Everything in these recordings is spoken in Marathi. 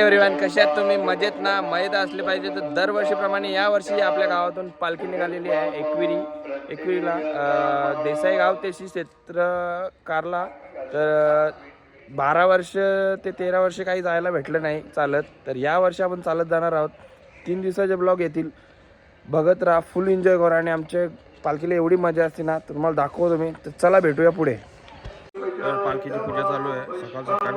एव्हरीवन कशा आहेत तुम्ही? मजेत ना? मजेत असले पाहिजे. तर दरवर्षीप्रमाणे या वर्षी आपल्या गावातून पालखी निघालेली आहे एकविरी. एकविरीला देसाई गाव ते श्री क्षेत्र कारला. तर बारा वर्ष ते तेरा वर्ष काही जायला भेटलं नाही चालत. तर या वर्षी आपण चालत जाणार आहोत. तीन दिवसाचे ब्लॉग येतील. बघत राहा. फुल एन्जॉय करा आणि आमच्या पालखीला एवढी मजा असते ना तर तुम्हाला दाखवतो मी. तर चला भेटूया पुढे. तर पालखीची पूजा चालू आहे. सकाळ सकाळ.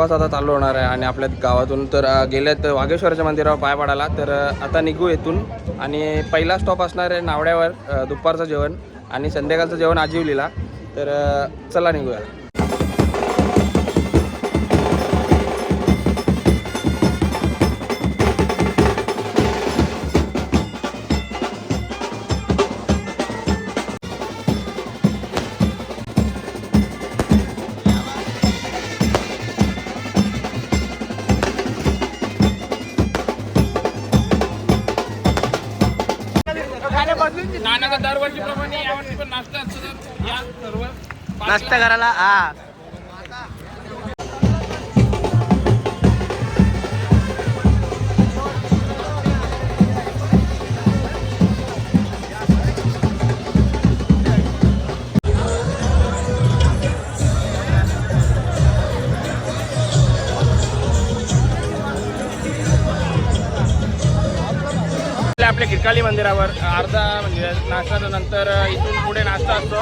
प्रवास आता चालू होणार आहे आणि आपल्या गावातून तर गेल्यात वागेश्वराच्या मंदिरावर पाय पडाला तर आता निघू येथून. आणि पहिला स्टॉप असणार आहे नावड्यावर दुपारचं जेवण आणि संध्याकाळचं जेवण आजीवलीला. तर चला निघूया. नाना दरवर्षीप्रमाणे यावर्षी पण नाश्ता असतो. नाश्ता करायला हा. आपल्या खिडकाली मंदिरावर अर्धा म्हणजे नाश्त्याच्या नंतर इथून पुढे नाश्ता असतो.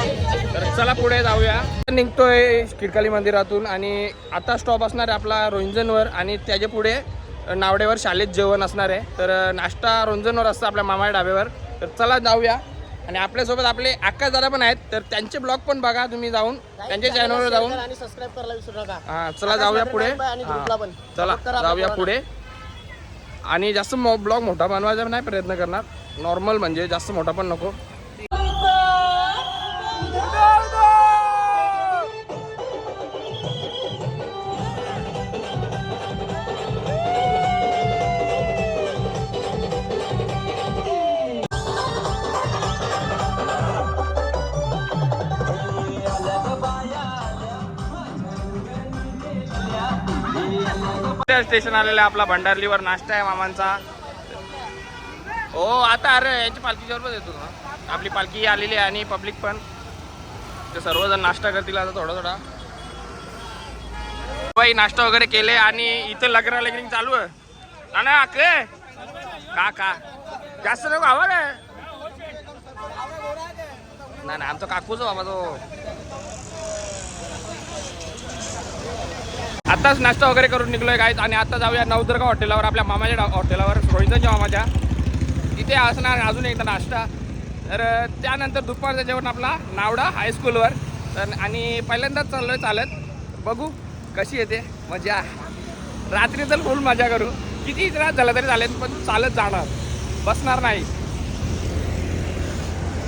तर चला पुढे जाऊया. निघतोय खिडकाली मंदिरातून आणि आता स्टॉप असणार आहे आपला रोंजनवर आणि त्याच्या पुढे नावड्यावर शाळेत जेवण असणार आहे. तर नाश्ता रोंजनवर असतं आपल्या मामा ढाब्यावर. तर चला जाऊया. आणि आपल्यासोबत आपले आकाश दादा पण आहेत. तर त्यांचे ब्लॉग पण बघा तुम्ही जाऊन. त्यांच्या चॅनलवर जाऊन. आणि सबस्क्राईब करायला विसरू नका. हा चला जाऊया पुढे. चला जाऊया पुढे. आणि जास्त ब्लॉग मोठा बनवायचा नाही प्रयत्न करणार. नॉर्मल म्हणजे जास्त मोठा पण नको. स्टेशन आलेला आपला भंडारलीवर नाश्ता आहे मामांचा. हो आता अरे यांची पालखीच्या बरोबर येतो ना. आपली पालखी आलेली आहे आणि पब्लिक पण. ते सर्वजण नाश्ता करतील आता थोडा थोडा. बाई नाश्ता वगैरे केले आणि इथं लग्न लग्निंग चालू आहे. ना ना अके का का? जास्त नको हवा आहे. ना आमचा काकूच बाबा तो. आत्ताच नाश्ता वगैरे करून निघलोय काहीच आणि आता जाऊया नवदुर्गा हॉटेलावर आपल्या मामाच्या डा- हॉटेलावर रोहिताच्या मामाच्या. तिथे असणार अजून एकदा नाश्ता. तर त्यानंतर दुपारचं जेवण आपला नावडा हायस्कूलवर तर आणि पहिल्यांदाच चाललोय चालत. बघू कशी येते मजा. रात्री तर फुल मजा करू. किती त्रास झाला तरी चालेल पण चालत जाणार. बसणार नाही.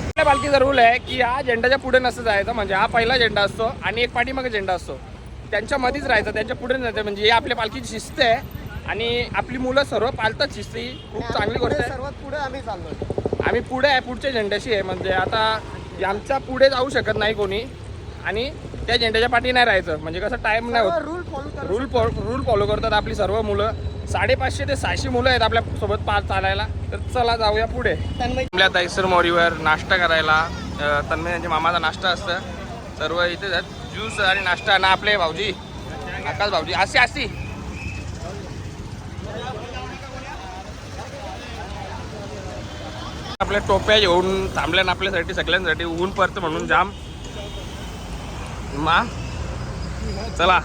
आपल्या पालखीचा रूल आहे की हा झेंडाच्या पुढे नसतं जायचं. म्हणजे हा पहिला झेंडा असतो आणि एक पाठीमागे झेंडा असतो. त्यांच्या मध्येच राहायचं त्यांच्या पुढे जायचं म्हणजे ही आपल्या पालखीची शिस्त आहे. आणि आपली मुलं सर्व पालतात शिस्त ही खूप चांगली गोष्ट आहे. सर्वात पुढे आम्ही चाललोय. आम्ही पुढे आहे पुढच्या झेंड्याशी आहे. म्हणजे आता आमच्या पुढे जाऊ शकत नाही कोणी. आणि त्या झेंड्याच्या पाठी नाही राहायचं. म्हणजे कसं टाइम नाही होत. रूल फॉलो कर रूल रूल फॉलो करतात आपली सर्व मुलं. साडेपाचशे ते सहाशे मुलं आहेत आपल्यासोबत पाच चालायला. तर चला जाऊया पुढे. आपल्या दैसर मोरीवर नाश्ता करायला. तन्मय यांच्या मामाचा नाश्ता असतं. सर्व इथे आहेत. ज्यूस आणि नाश्ता ना आपले भाऊजी. आकाश भाऊजी. असे असी आपल्या टोप्या येऊन थांबल्या ना आपल्यासाठी सगळ्यांसाठी. ऊन पडतं म्हणून जाम. मा. चला.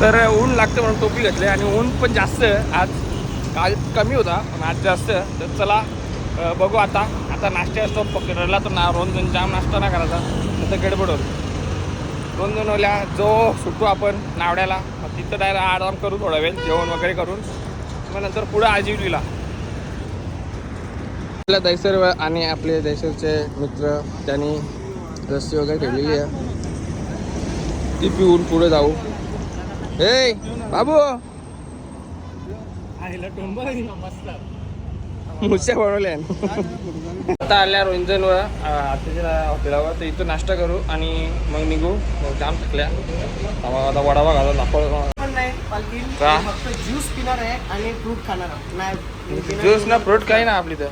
तर ऊन लागतं म्हणून टोपी घेतली आणि ऊन पण जास्त आज काल कमी होता पण आज जास्त तर चला बघू आता. आता नाश्ता स्टॉप पकडला तर ना रोज जाम नाश्ता ना करायचा. तर गडबड होत. दोन दोन ओल्या जो सुटू आपण नावड्याला मग तिथं डायरेक्ट आराम करू थोडा वेळ जेवण वगैरे करून मग नंतर पुढं आजीवलीला. आपल्या दैसर आणि आपले दैसरचे मित्र त्यांनी रस्सी वगैरे ठेवलेली आहे. ती पिऊन पुढे जाऊ. ए बाबू! मुस्या बनवल्या आता आल्या रोंजनवर आताच्या हॉटेलावर तर इथं नाश्ता करू आणि मग निघू. मग जाम थकल्या. आता वडावा घाला दाखव पण नाही पालखी का? फक्त ज्यूस पिणार आहे आणि फ्रूट खाणार आहे. नाही ज्यूस ना फ्रूट काही ना आपली तर.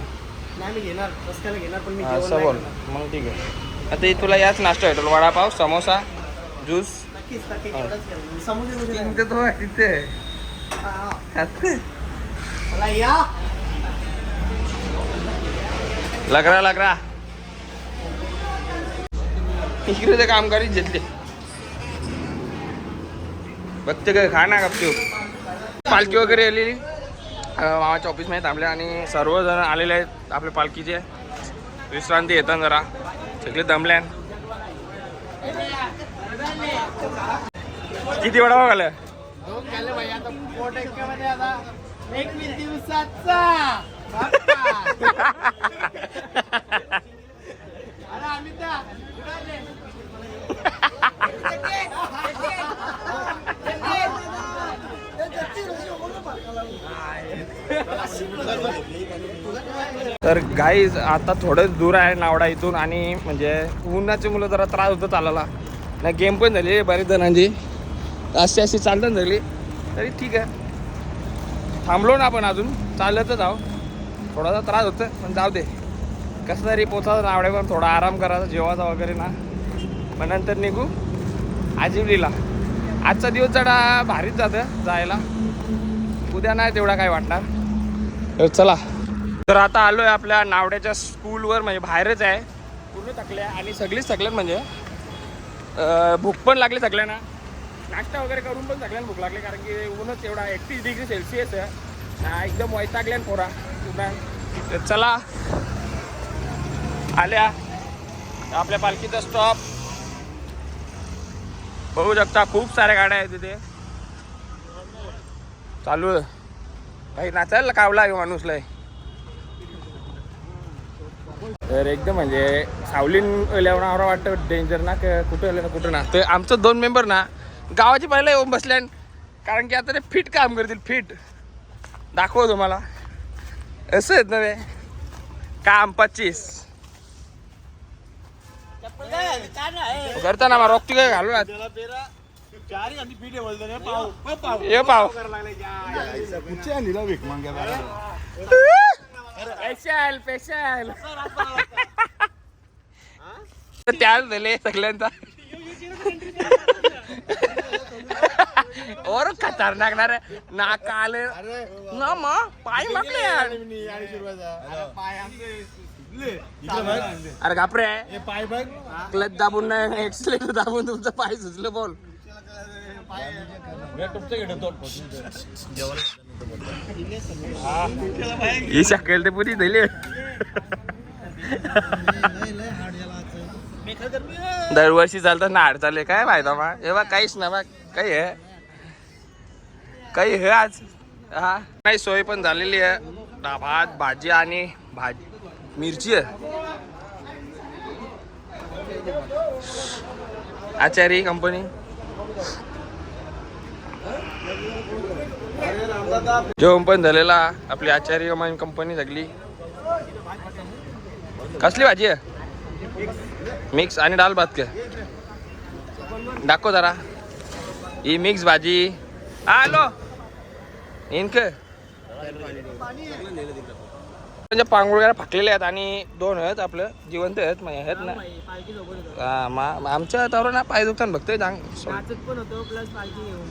नाही मी घेणार. रस्त्याला घेणार पण मी जेवण असं नाही बोल. मग ठीक आहे. आता इथं तुला याच नाश्ता भेटेल. वडापाव समोसा ज्यूस. समोसे. तिथे तो तिथे. चला या. लगरा लगरा इकडे ते कामगारीच घेतले. बघते काय खा ना गपचूप. पालखी वगैरे आलेली. मामाच्या ऑफिसमध्ये थांबले आणि सर्वजण आलेले आहेत आपल्या पालखीचे. विश्रांती येतात जरा. सगळे दमल्यान. किती वडापाव घालं दोन झाले भाई आता पोटमध्ये आता एक दिवसाचा. तर गाईज आता थोडंच दूर आहे नावडा इथून आणि म्हणजे उन्हाचे मुलं जरा त्रास होतो चालायला. नाही गेम पण झाली बरेच जणांची. अशी अशी चालत झाली. तरी ठीक आहे. थांबलो ना आपण अजून. चालतच आहो. थोडासा त्रास होतो पण जाऊ दे. कसं तरी पोचायचं नावड्यावर थोडा आराम करायचा जेवायचा वगैरे ना. मग नंतर निघू आजिवलीला. आजचा दिवस जरा भारीच जातं जायला. उद्या नाही तेवढा काय वाटणार. तर चला. तर आता आलो आहे आपल्या नावड्याच्या स्कूलवर म्हणजे बाहेरच आहे. पूर्ण थकल्या आणि सगळीच थकल्यात म्हणजे. भूक पण लागली सगळ्यांना नाश्ता वगैरे करून पण सगळ्यांना भूक लागली कारण की ऊनच एवढा एकतीस डिग्री सेल्सिअस आहे. एकदम वैतागल्यान पोरा. पुन्हा तर चला. आल्या. आपल्या पालखीचा स्टॉप बघू शकता खूप साऱ्या गाड्या आहेत तिथे. चालू काही नाचायला कावला आहे माणूसला तर एकदम म्हणजे सावलीन एवढा वाटतं डेंजर ना कुठं आलं ना कुठं ना. तर आमचं दोन मेंबर ना गावाची पहिला येऊन बसल्या कारण की आता ते फिट काम करतील फिट दाखव तुम्हाला. असं आहेत नव्हे काम पच्चीस. करताना मग रोखती काय घालू ना ये पाव. स्पेशल स्पेशल त्याच दिले सगळ्यांचा. और खतरनाक ना रे। नाक आले ना मा पाय मागले यार। अरे घापरे क्लच दाबून नाही एक्सिलेटर दाबून तुमचं पाय सुचलं बोल. ही शकेल ते पुरी दिली दरवर्षी चालतं नाड चालले काय फायदा मा? हे बा काहीच ना बा काही आहे. काही हे आज हा? नाही सोय पण झालेली आहे. भात भाजी आणि भाजी मिरची आहे. आचारी कंपनी जेवण पण झालेला आपली आचार्य कंपनी सगळी कसली भाजी आहे? मिक्स आणि डाल भात का. दाखव जरा. ही मिक्स भाजी. हा हॅलो इनक म्हणजे पांगुळ वगैरे फाकलेले आहेत आणि दोन आहेत आपलं जिवंत आहेत म्हणजे आहेत ना. हा, मा- मा- आमच्या ना पाय बघतोय प्लस पालखी घेऊन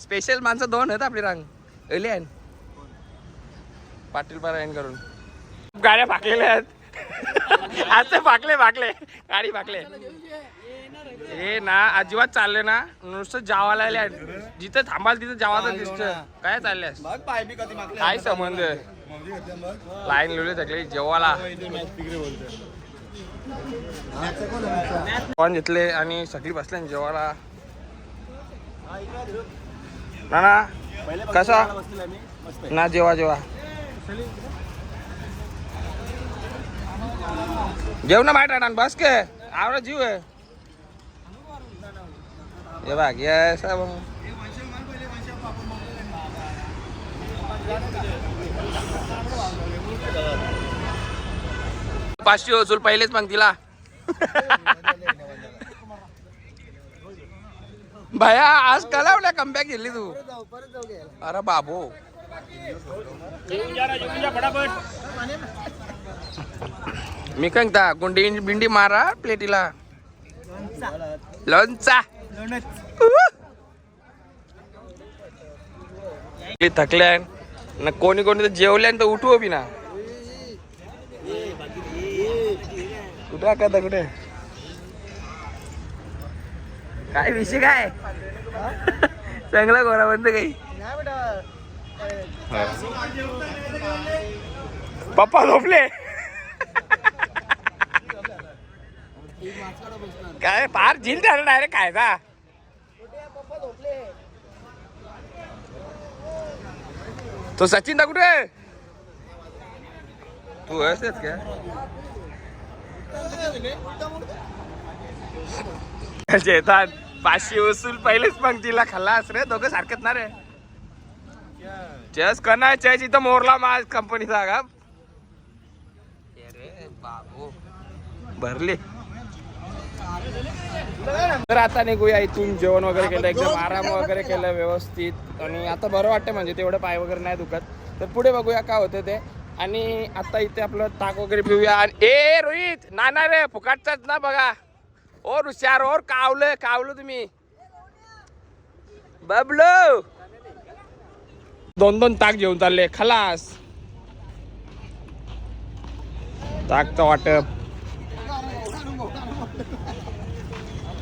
स्पेशल माणसं दोन आहेत आपली रांग. एली आहे. पाटील पारायण करून. गाड्या फाकलेल्या आहेत. आता फाकले फाकले गाडी फाकले हे ना अजिबात चालले ना. नुसतं जावाला आले. जिथं थांबाल तिथं जावाचं दिसत. काय चालल्यास काय संबंध लाईन लिहिले सगळे जेवाला कोण घेतले आणि सगळी बसले जेवाला ना ना कसा? ना जेवा जेवा. जेव ना माहिती बस के. आवडा जीव आहे. हे भाग्या ये पाचशे वसूल पहिलेच मग तिला. भया आज कलावल्या कमबॅक गेली तू. अरे बाबू. मी काय गुंडी बिंडी मारा प्लेटीला. लोणचा थकल्या ना कोणी कोणी तर जेवल्या तर उठू बी ना. कुठे का कुठे? काय विषय काय? चांगला गोरा बंद काही. पप्पा झोपले. काय फार झील झालं डायरेक्ट काय का तो सचिन दा कुठे तू असतेच का? चेतात पाचशे वसूल पहिलेच पंक्तीला खाल्लास रे दोघं सारखंच ना रे. चेस कना चेस इथं मोरला माझ कंपनीचा का बाबू. भरले. तर आता निघूया इथून जेवण वगैरे केलं एकदम आराम वगैरे केलं व्यवस्थित. आणि आता बरं वाटतं म्हणजे तेवढं पाय वगैरे नाही दुखत. तर पुढे बघूया काय होतं ते. आणि आता इथे आपलं ताक वगैरे पिऊया. आणि ए रोहित ना ना रे फुकाटचाच ना बघा. ओ हुशार ओर कावलं कावलं तुम्ही. बबलो. दोन दोन ताक घेऊन चालले खलास. ताकचं वाटप.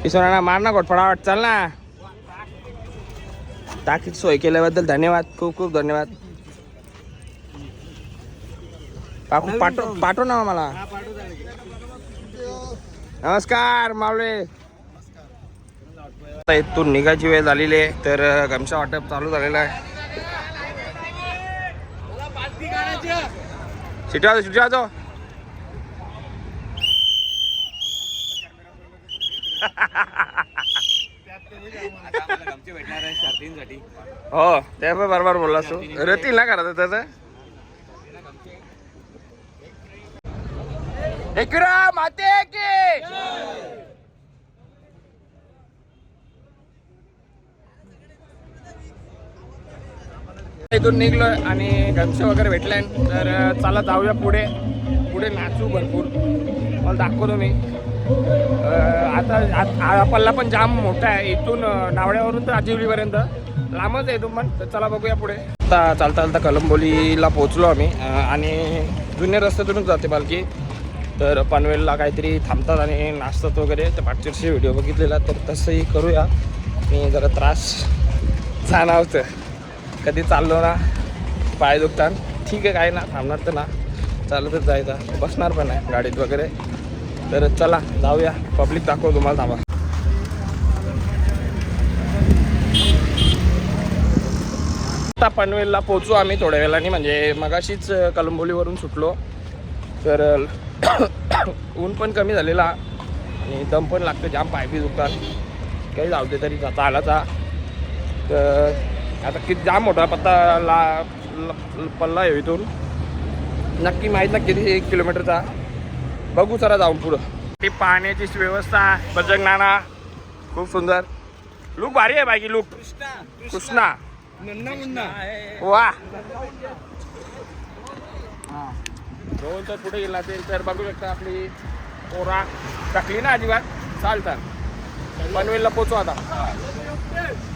किशोरांना मार ना घोटफडा वाट चाल ना. ताकीत सोय केल्याबद्दल धन्यवाद खूप खूप धन्यवाद. पाठव पाठव ना मला नमस्कार मावळे. इथून निघायची वेळ झालेली आहे तर गमशा वाटप चालू झालेलं आहे. सिटी वाजव सिटी वाजव. हो ते पण बरोबर बोललास तू. रतील ना करा त्याचं एकरा माते की! इथून निघलोय आणि गमशे वगैरे भेटले तर चला जाऊया पुढे. पुढे नाचू भरपूर. मला दाखवतो मी. आता हा पल्ला पण जाम मोठा आहे. इथून नावड्यावरून तर आजिवलीपर्यंत. लांबच आहे इथून पण. तर चला बघूया पुढे. आता चालता चालता कलंबोलीला पोहोचलो आम्ही. आणि जुन्या रस्त्यातूनच जाते पालखी. तर पनवेलला काहीतरी थांबतात आणि नाचतात वगैरे. तर मागच्या व्हिडिओ बघितलेला. तर तसंही करूया. मी जरा त्रास जाणावतं कधी चाललो ना पाय दुखतात. ठीक आहे काय ना. थांबणार तर ना. चालतच जायचं. बसणार पण आहे गाडीत वगैरे. तर चला जाऊया. पब्लिक दाखव तुम्हाला थांबा. आता पनवेलला पोचू आम्ही थोड्या वेळाने म्हणजे मगाशीच कलंबोलीवरून सुटलो. तर ऊन पण कमी झालेला आणि दम पण लागतं जाम पायपी दुखतात. काही जाऊ दे तरी जाता आला ता. तर आता किती जाम मोठा पत्ता ला ल- पल्ला आहे इथून. नक्की माहीत ना किती एक किलोमीटरचा. बघू चला जाऊन पुढं. ती पाण्याची व्यवस्था बजरंग नाना खूप सुंदर. लुक भारी आहे बाकी लुक. कृष्णा वा. दोन तर पुढे गेला असेल तर बघू शकता आपली पोरा. टाकली ना अजिबात? चालतात पनवेलला पोचू आता.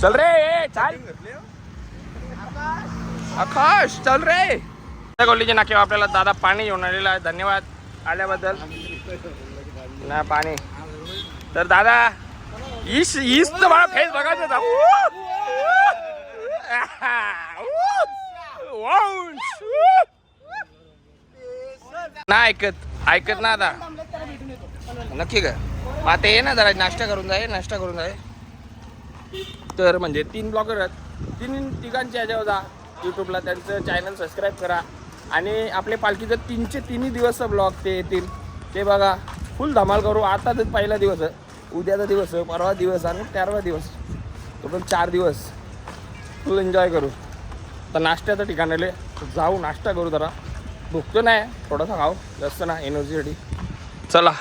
चल रे ए, चाल. आकाश चल रे. त्या गल्लीच्या नाक्यावर आपल्याला दादा पाणी घेऊन आलेला आहे. धन्यवाद. आल्याबद्दल. ना पाणी. तर दादा ईस ईस तर मला फेस बघायचं ना ऐकत ऐकत ना आता नक्की का आता ये ना जरा नाश्ता करून जाय नाश्ता करून जाय तर म्हणजे तीन ब्लॉगर आहेत. तीन तिघांच्या ह्याच्यावर जा. यूट्यूबला त्यांचं चॅनल सबस्क्राईब करा. आणि आपले पालखीचं तीनचे तिन्ही दिवस ब्लॉग ते येतील. ते बघा फुल धमाल करू. आता तर पहिला दिवस आहे उद्याचा दिवस आहे परवा दिवस आणि तेरावा दिवस. टोटल पण चार दिवस. फुल एन्जॉय करू. तर नाश्त्याचं ठिकाण आले जाऊ नाश्ता करू जरा. भुकतो नाही थोडासा खाऊ. जास्त ना एनर्जीसाठी चला.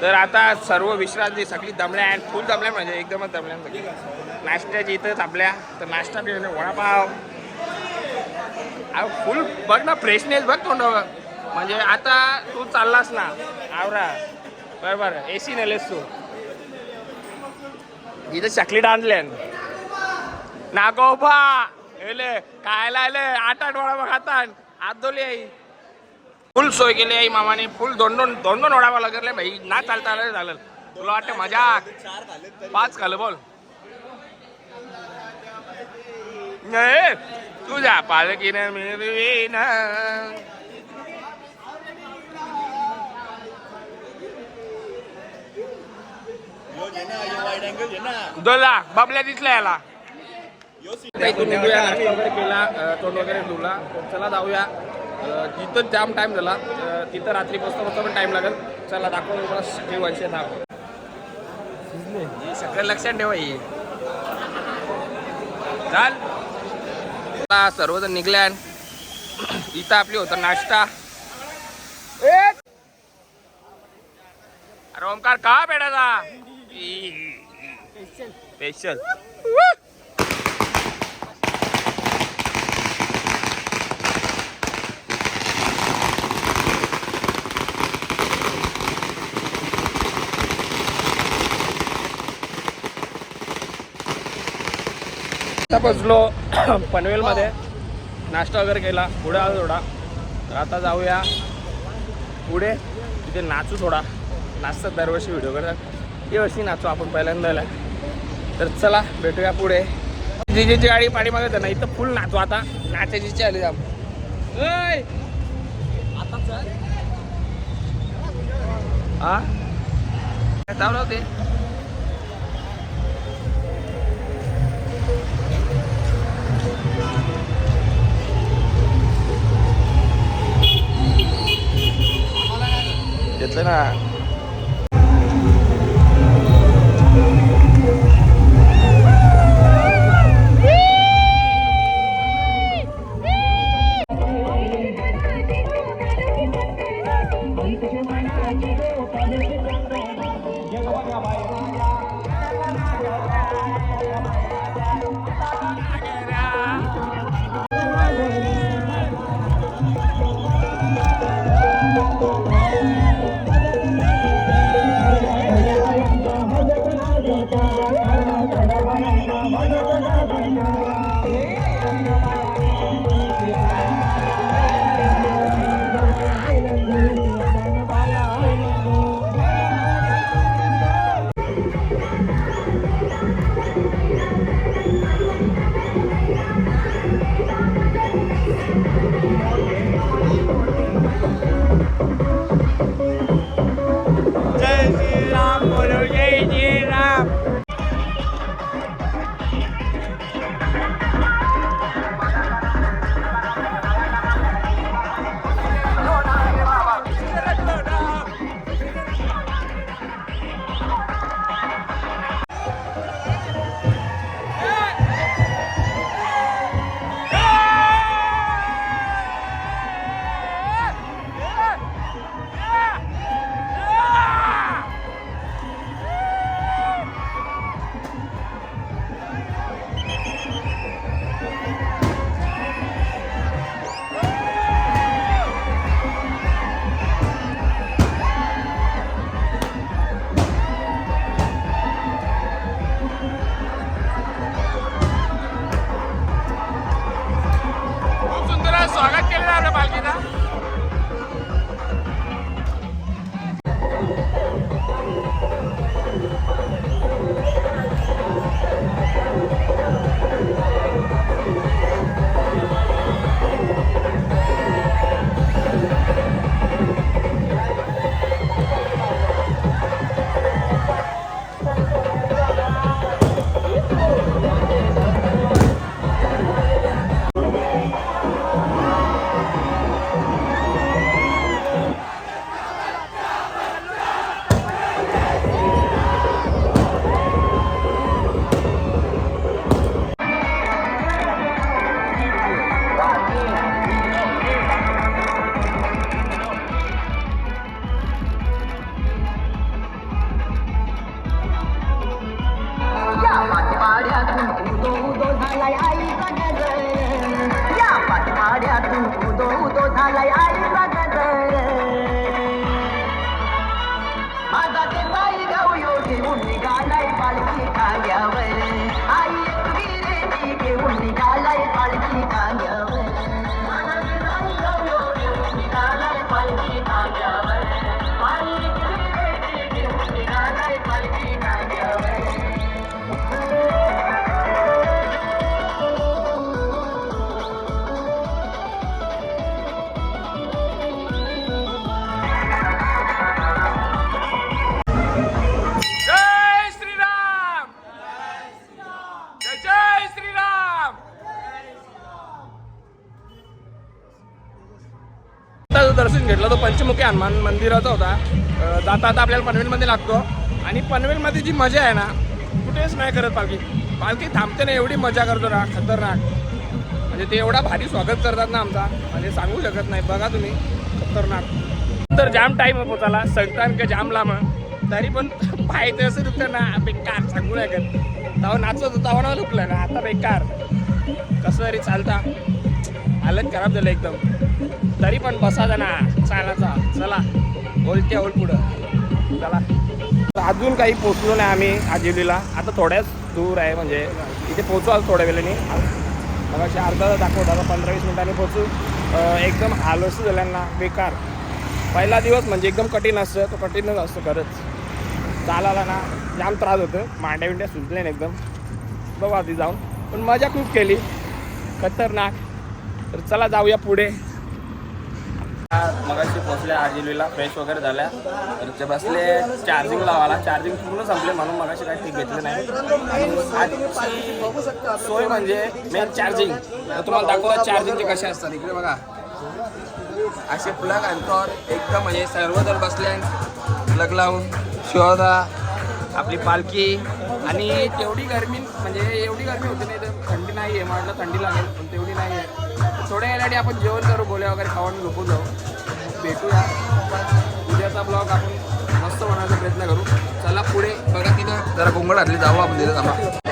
तर आता सर्व विश्रांती सगळी दमल्या आहेत फुल दमल्या म्हणजे एकदमच दमल्या सगळी नाश्त्याची इथंच आपल्या. तर नाश्ता वडापाव. फुल बघ ना फ्रेशनेस बघ तोंडावर. म्हणजे आता तू चाललास ना आवरा. बरोबर ए सी नेलेस तू. इथं चॉकलेट आणल्या. नागोबा एले खायला आले. आठ आठ वडा खातात हात धुले आई. फुल सोय केली आई मामाने. फुल दोन दोन दोन दोन वडापाव लागले. भाई ना चालता आलं झालं. तुला वाटतं मजा पाच खाल्लं बोल. नाही तुझ्या पालकीनं मिरवीन दोला बाबल्या दिसल्या याला. इथून निघूया नाश्ता वगैरे केला तोंड वगैरे धुला चला जाऊया. जिथं जाम टाइम झाला तिथं रात्री बसता बसता पण टाइम लागेल. चला दाखव तुम्हाला वंश दाखव सगळं लक्षात ठेवा ही. चाल. आता सर्वजण निघल्या इथं आपली होतं नाश्ता! अरे ओमकार का बेडाचा स्पेशल आता बसलो पनवेलमध्ये. नाश्ता वगैरे केला. पुढे आलो थोडा. तर आता जाऊया. पुढे तिथे नाचू थोडा. नाचतात दरवर्षी व्हिडिओ करतात. वर्षी नाचू आपण पहिल्यांदा तर चला भेटूया पुढे. जिजेची गाडी पाणी मागत ना इथं फुल नाचू आता. नाचायची आली जाम. ओय! हा जाऊ राहू दे घेतलं ना जय I like. तो पंचमुखी हनुमान मंदिराचा होता. जाता आता आपल्याला पनवेलमध्ये लागतो. आणि पनवेलमध्ये जी मजा आहे ना कुठेच नाही करत पालखी. पालखी थांबते ना एवढी मजा करतो ना खतरनाक. म्हणजे ते एवढा भारी स्वागत करतात ना आमचा. म्हणजे सांगू शकत नाही बघा तुम्ही खतरनाक. तर जाम टाईम पोचाला संक्रांत का जाम लांब तरी पण पाहायचं असं दुखतं ना बेकार सांगू नाही करत तेव्हा नाचत होता तेव्हा ना दुखलं ना आता बेकार. कसं तरी चालता. हालत खराब झालं एकदम. तरी पण बसा ना चालायचा चला. बोलते होल पुढं. चला. तर अजून काही पोचलो नाही आम्ही आजिवलीला. आता थोड्याच दूर आहे म्हणजे इथे पोचू आज थोड्या वेळेने. मग अशी अर्धा तास दाखवत आता पंधरा वीस मिनिटांनी पोचू. एकदम आलस झाल्यांना बेकार. पहिला दिवस म्हणजे एकदम कठीण असतं. तो कठीणच असतो खरंच. चालायला ना जाम त्रास होतो. मांड्या विंड्या सुजले ना एकदम. बघू आधी जाऊन. पण मजा खूप केली. खतरनाक. तर चला जाऊया पुढे. मगाशी पोचल्या आजिलीला फ्रेश वगैरे झाल्या. तर ते बसले चार्जिंग लावायला. चार्जिंग पूर्ण संपले म्हणून मगाशी काही ठीक घेतलं नाही. सोय म्हणजे मेन चार्जिंग तुम्हाला दाखवा चार्जिंगचे कसे असतात. इकडे बघा. असे प्लग आणतो एकदम म्हणजे सर्वजण बसले. प्लग लावून. शोधा. आपली पालखी. आणि तेवढी गरमी म्हणजे एवढी गरमी होती नाही तर थंडी नाही आहे म्हटलं थंडी लागेल पण तेवढी नाही आहे थोड्या वेळासाठी आपण जेवण करू गोळ्या वगैरे खाऊन झोपून जाऊ. भेटूया. उद्याचा ब्लॉग आपण मस्त बनवायचा प्रयत्न करू. चला पुढे बघा तिथं जरा घोंगड घातली जाऊ आपण तिथं थांबा.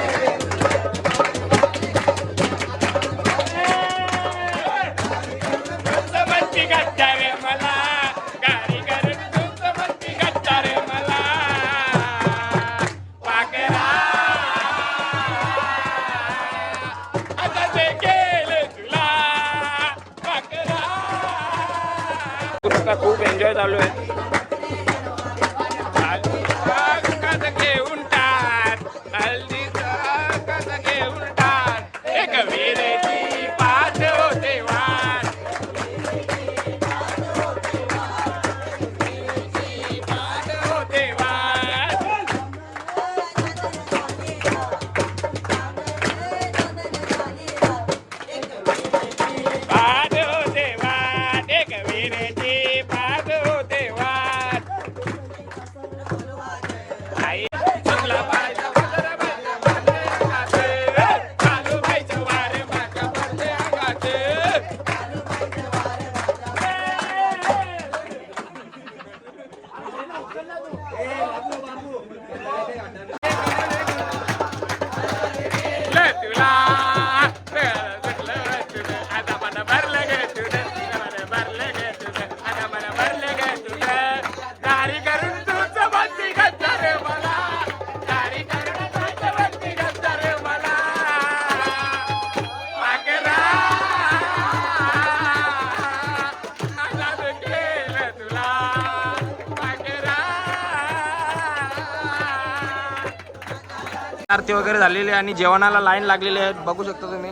वगैरे झालेली आहे आणि जेवणाला लाईन लागलेली आहे बघू शकता तुम्ही.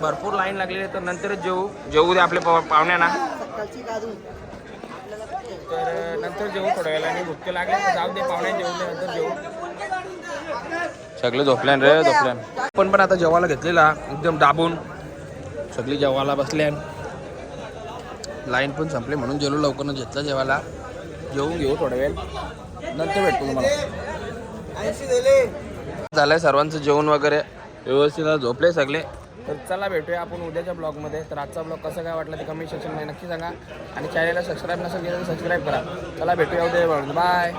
भरपूर लाईन लागलेली आहे तर नंतरच जेवू. जेवू दे आपल्या पाहुण्यांना. तर नंतर जेवू थोड्या वेळाने. भुके लागले तर जाऊ दे पाहुण्या जेवून दे नंतर जेवू. सगळे झोपल्यान रे झोपल्यान. पण पण आता जेवायला घेतलेला. एकदम दाबून. सगळी जेवायला बसल्यान. लाईन पण संपली म्हणून जेवलो लवकरच घेतलं जेवायला. जेवून घेऊ थोड्या वेळ. नंतर भेटतो तुम्हाला. झालंय सर्वांचं जेवण वगैरे. व्यवस्थित झोपले सगळे. तर चला भेटूया आपण उद्याच्या ब्लॉगमध्ये. तर आजचा ब्लॉग कसा काय वाटला ते कमेंट सेक्शनमध्ये नक्की सांगा. आणि चॅनलला सबस्क्राईब नसेल केलं तर सबस्क्राईब करा. चला भेटूया उद्या बाय